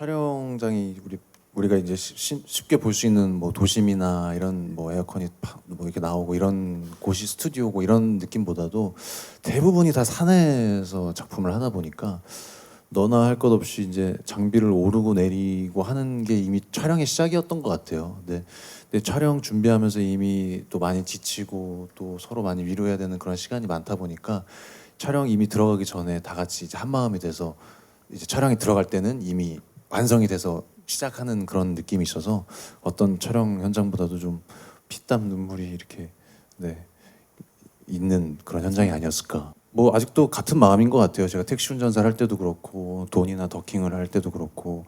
촬영장이 우리 우리가 이제 쉽- 쉽- 쉽게 볼 수 있는 뭐 도심이나 이런 뭐 에어컨이 팍 뭐 이렇게 나오고 이런 곳이 스튜디오고 이런 느낌보다도 대부분이 다 산에서 작품을 하다 보니까 너나 할 것 없이 이제 장비를 오르고 내리고 하는 게 이미 촬영의 시작이었던 것 같아요. 근데, 근데 촬영 준비하면서 이미 또 많이 지치고 또 서로 많이 위로해야 되는 그런 시간이 많다 보니까 촬영 이미 들어가기 전에 다 같이 이제 한 마음이 돼서 이제 촬영이 들어갈 때는 이미 완성이 돼서 시작하는 그런 느낌이 있어서 어떤 촬영 현장보다도 좀 피땀 눈물이 이렇게 네 있는 그런 현장이 아니었을까. 뭐 아직도 같은 마음인 것 같아요. 제가 택시 운전사를 할 때도 그렇고 돈이나 더킹을 할 때도 그렇고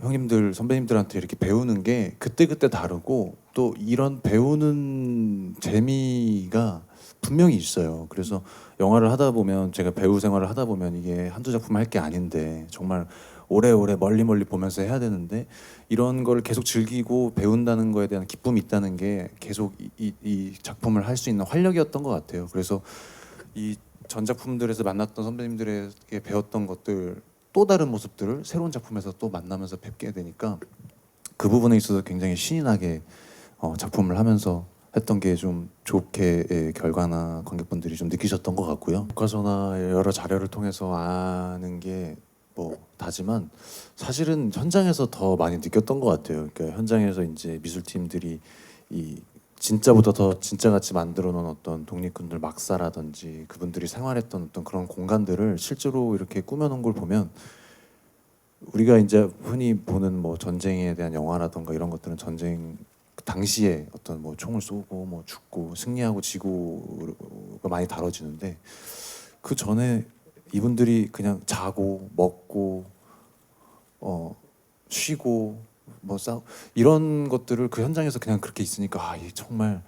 형님들 선배님들한테 이렇게 배우는 게 그때 그때 다르고 또 이런 배우는 재미가 분명히 있어요. 그래서 영화를 하다 보면 제가 배우 생활을 하다 보면 이게 한두 작품 할 게 아닌데 정말 오래오래 멀리 멀리 보면서 해야 되는데 이런 걸 계속 즐기고 배운다는 거에 대한 기쁨이 있다는 게 계속 이, 이, 이 작품을 할 수 있는 활력이었던 것 같아요. 그래서 이 전작품들에서 만났던 선배님들에게 배웠던 것들 또 다른 모습들을 새로운 작품에서 또 만나면서 뵙게 되니까 그 부분에 있어서 굉장히 신이 나게 어, 작품을 하면서 했던 게 좀 좋게 의 결과나 관객분들이 좀 느끼셨던 것 같고요. 교과서나 여러 자료를 통해서 아는 게 뭐 다지만 사실은 현장에서 더 많이 느꼈던 것 같아요. 그러니까 현장에서 이제 미술팀들이 이 진짜보다 더 진짜같이 만들어 놓은 어떤 독립군들 막사라든지 그분들이 생활했던 어떤 그런 공간들을 실제로 이렇게 꾸며놓은 걸 보면 우리가 이제 흔히 보는 뭐 전쟁에 대한 영화라던가 이런 것들은 전쟁 당시에 어떤 뭐 총을 쏘고 뭐 죽고 승리하고 지고가 많이 다뤄지는데 그 전에 이분들이 그냥 자고 먹고 어 쉬고 뭐싸 이런 것들을 그 현장에서 그냥 그렇게 있으니까 아, 이 정말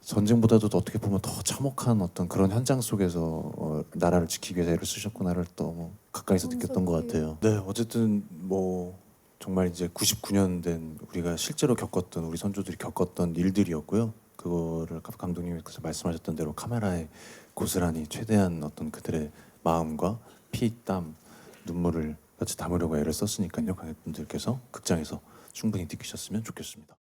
전쟁보다도 더 어떻게 보면 더 참혹한 어떤 그런 현장 속에서 어, 나라를 지키기 위해서 애를 쓰셨구나를 또 가까이서 느꼈던 것 같아요. 네, 어쨌든 뭐 정말 이제 99년 된 우리가 실제로 겪었던 우리 선조들이 겪었던 일들이었고요. 그거를 감- 감독님께서 말씀하셨던 대로 카메라에 고스란히 최대한 어떤 그들의 마음과 피, 땀, 눈물을 같이 담으려고 애를 썼으니까요. 관객분들께서 극장에서 충분히 느끼셨으면 좋겠습니다.